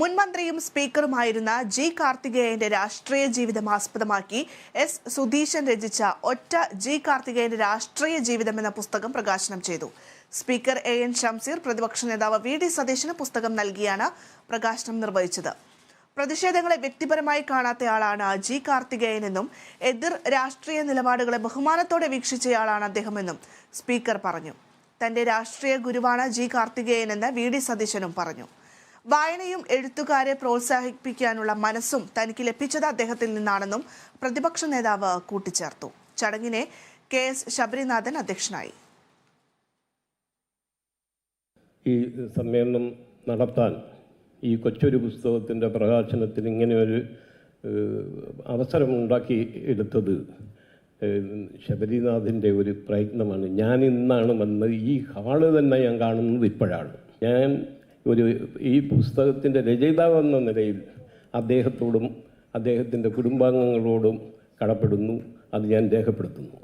മുൻ മന്ത്രിയും സ്പീക്കറുമായിരുന്ന ജി കാർത്തികേയന്റെ രാഷ്ട്രീയ ജീവിതം ആസ്പദമാക്കി എസ് സുധീശൻ രചിച്ച ഒറ്റ ജി കാർത്തികേയന്റെ രാഷ്ട്രീയ ജീവിതം എന്ന പുസ്തകം പ്രകാശനം ചെയ്തു. സ്പീക്കർ എ എൻ ഷംസീർ പ്രതിപക്ഷ നേതാവ് വി ഡി സതീശന് പുസ്തകം നൽകിയാണ് പ്രകാശനം നിർവഹിച്ചത്. പ്രതിഷേധങ്ങളെ വ്യക്തിപരമായി കാണാത്തയാളാണ് ജി കാർത്തികേയനെന്നും എതിർ രാഷ്ട്രീയ നിലപാടുകളെ ബഹുമാനത്തോടെ വീക്ഷിച്ചയാളാണ് അദ്ദേഹമെന്നും സ്പീക്കർ പറഞ്ഞു. തന്റെ രാഷ്ട്രീയ ഗുരുവാണ് ജി കാർത്തികേയനെന്ന് വി ഡി സതീശനും പറഞ്ഞു. വായനയും എഴുത്തുകാരെ പ്രോത്സാഹിപ്പിക്കാനുള്ള മനസ്സും തനിക്ക് ലഭിച്ചത് അദ്ദേഹത്തിൽ നിന്നാണെന്നും പ്രതിപക്ഷ നേതാവ് കൂട്ടിച്ചേർത്തു. ചടങ്ങിനെ കെ എസ് ശബരിനാഥൻ അധ്യക്ഷനായി. ഈ സമ്മേളനം നടത്താൻ ഈ കൊച്ചൊരു പുസ്തകത്തിന്റെ പ്രകാശനത്തിന് ഇങ്ങനെ ഒരു അവസരമുണ്ടാക്കി എടുത്തത് ശബരിനാഥിന്റെ ഒരു പ്രയത്നമാണ്. ഞാൻ ഇന്നാണ് വന്നത്. ഈ ഹാൾ തന്നെ ഞാൻ കാണുന്നത് ഇപ്പോഴാണ്. ഞാൻ ഒരു ഈ പുസ്തകത്തിന്റെ രചയിതാവെന്ന നിലയിൽ അദ്ദേഹത്തോടും അദ്ദേഹത്തിന്റെ കുടുംബാംഗങ്ങളോടും കടപ്പെടുന്നു അത് ഞാൻ രേഖപ്പെടുത്തുന്നു.